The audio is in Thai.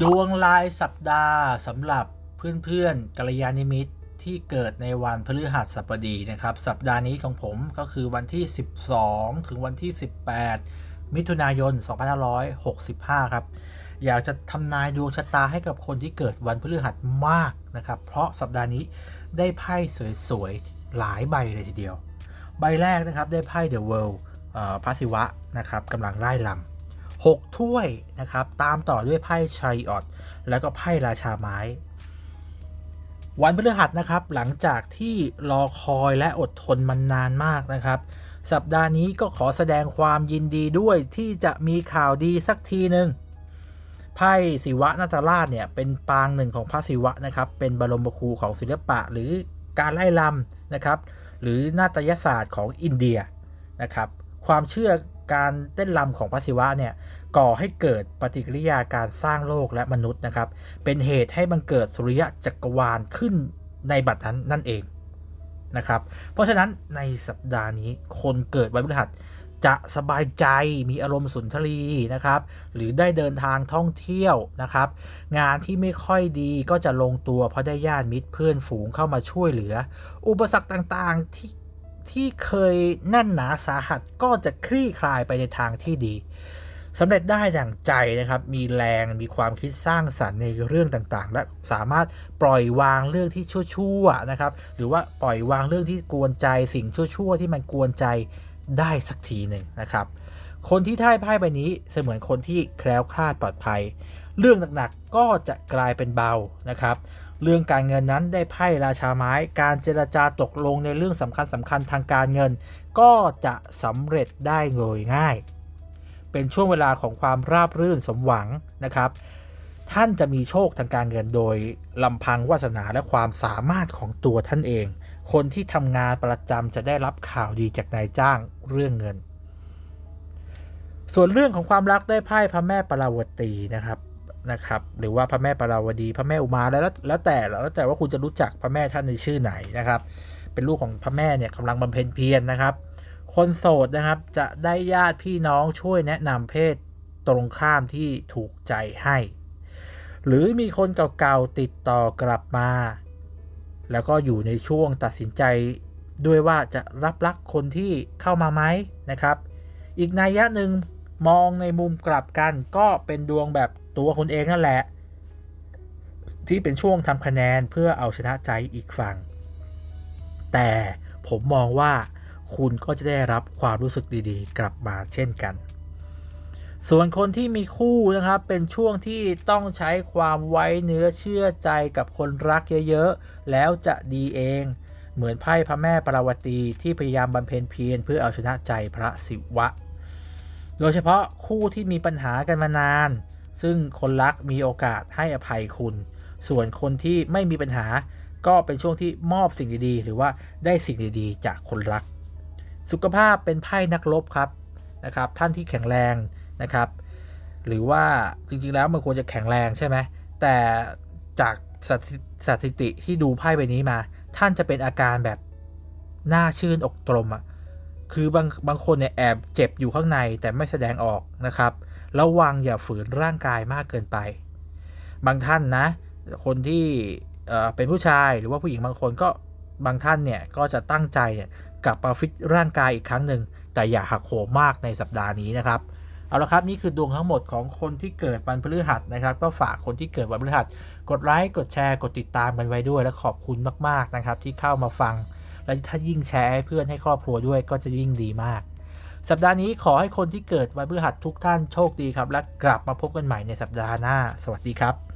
ดวงลายสัปดาห์สำหรับเพื่อนๆกัลยาณมิตรที่เกิดในวันพฤหัสบดีนะครับ สัปดาห์นี้ของผมก็คือวันที่ 12 ถึงวันที่ 18 มิถุนายน 2565 ครับ อยากจะทำนายดวงชะตาให้กับคนที่เกิดวันพฤหัสมากนะครับ เพราะสัปดาห์นี้ได้ไพ่สวยๆ หลายใบเลยทีเดียว ใบแรกนะครับได้ไพ่ The World พระศิวะนะครับกำลังไล่ลำ 6 ถ้วยนะครับ ตามต่อด้วยไพ่ชาริออตแล้วก็ไพ่ราชาไม้ วันพฤหัสนะครับ หลังจากที่รอคอยและอดทนมันนานมากนะครับ สัปดาห์นี้ก็ขอแสดงความยินดีด้วยที่จะมีข่าวดีสักทีหนึ่งไพ่ศิวะนาตราชเนี่ยเป็นปางหนึ่งของพระศิวะนะครับ เป็นบรมครูของศิลปะหรือการไล่ลำนะครับ หรือนาฏยศาสตร์ของอินเดียนะครับ ความเชื่อ การเต้นรำของพระศิวะเนี่ยก่อให้เกิดปฏิกิริยาการสร้างโลกและมนุษย์นะครับ เป็นเหตุให้บังเกิดสุริยะจักรวาลขึ้นในบัดนั้นนั่นเองนะครับ เพราะฉะนั้นในสัปดาห์นี้คนเกิดวันพฤหัสจะสบายใจมีอารมณ์สุนทรีนะครับ หรือได้เดินทางท่องเที่ยวนะครับ งานที่ไม่ค่อยดีก็จะลงตัวเพราะได้ญาติมิตรเพื่อนฝูงเข้ามาช่วยเหลือ อุปสรรคต่างๆที่ ที่เคยแน่นหนาสาหัสก็จะคลี่คลายไปในทางที่ดีสำเร็จได้ดั่งใจนะครับ มีแรง มีความคิดสร้างสรรค์ในเรื่องต่างๆ และสามารถปล่อยวางเรื่องที่ชั่วๆนะครับ หรือว่าปล่อยวางเรื่องที่กวนใจสิ่งชั่วๆ ที่มันกวนใจได้สักทีหนึ่งนะครับ คนที่ได้ไพ่ใบนี้เสมือนคนที่แคล้วคลาดปลอดภัย เรื่องหนักๆก็จะกลายเป็นเบานะครับ เรื่องการเงินนั้นได้ไพ่ราชาไม้ การเจรจาตกลงในเรื่องสำคัญสำคัญทางการเงิน ก็จะสำเร็จได้โดยง่าย เป็นช่วงเวลาของความราบรื่นสมหวังนะครับ ท่านจะมีโชคทางการเงินโดยลำพังวาสนาและความสามารถของตัวท่านเอง คนที่ทำงานประจำจะได้รับข่าวดีจากนายจ้างเรื่องเงิน ส่วนเรื่องของความรักได้ไพ่พระแม่ปราวตีนะครับ นะครับ หรือว่าพระแม่ปราวดี พระแม่อุมาแล้วแล้วแต่แล้วแต่ว่าคุณจะรู้จักพระแม่ท่านในชื่อไหนนะครับ เป็นลูกของพระแม่เนี่ยกำลังบำเพ็ญเพียรนะครับ คนโสดนะครับจะได้ญาติพี่น้องช่วยแนะนำเพศตรงข้ามที่ถูกใจให้ หรือมีคนเก่าๆติดต่อกลับมา แล้วก็อยู่ในช่วงตัดสินใจด้วยว่าจะรับรักคนที่เข้ามาไหมนะครับ อีกนัยยะหนึ่ง มองในมุมกลับกันก็เป็นดวงแบบตัวคนเองนั่นแหละ ที่เป็นช่วงทำคะแนนเพื่อเอาชนะใจอีกฝั่ง แต่ผมมองว่าคุณก็จะได้รับความรู้สึกดีๆ กลับมาเช่นกัน ส่วนคนที่มีคู่นะครับเป็นช่วงที่ต้องใช้ความไว้เนื้อเชื่อใจกับคนรักเยอะๆ แล้วจะดีเอง เหมือนไพ่พระแม่ปราวตีที่พยายามบำเพ็ญเพียรเพื่อเอาชนะใจพระศิวะ โดยเฉพาะคู่ที่มีปัญหากันมานาน ซึ่งคนรักมีโอกาสให้อภัยคุณ ส่วนคนที่ไม่มีปัญหาก็เป็นช่วงที่มอบสิ่งดีๆ หรือว่าได้สิ่งดีๆ จากคนรัก สุขภาพเป็นไพ่นักรบครับนะครับ ท่านที่แข็งแรงนะครับ หรือว่าจริงๆแล้วมันควรจะแข็งแรงใช่ไหมแต่จากสถิสถิติที่ดูไพ่ใบนี้มา ท่านจะเป็นอาการแบบหน้าชื่นอกตรมอะ คือบางบางคนเนี่ยแอบเจ็บอยู่ข้างในแต่ไม่แสดงออกนะครับระวังอย่าฝืนร่างกายมากเกินไป บางท่านนะ คนที่เป็นผู้ชายหรือว่าผู้หญิงบางคนก็บางท่านเนี่ยก็จะตั้งใจกลับมาฟิตร่างกายอีกครั้งหนึ่งแต่อย่าหักโหมมากในสัปดาห์นี้นะครับเอาละครับนี่คือดวงทั้งหมดของคนที่เกิดวันพฤหัสนะครับ ก็ฝากคนที่เกิดวันพฤหัส กดไลค์กดแชร์กดติดตามกันไว้ด้วยและขอบคุณมากๆนะครับที่เข้ามาฟัง และถ้ายิ่งแชร์ให้เพื่อนให้ครอบครัวด้วยก็จะยิ่งดีมาก สัปดาห์นี้ขอให้คนที่เกิดวันพฤหัสทุกท่านโชคดีครับ และกลับมาพบกันใหม่ในสัปดาห์หน้า สวัสดีครับ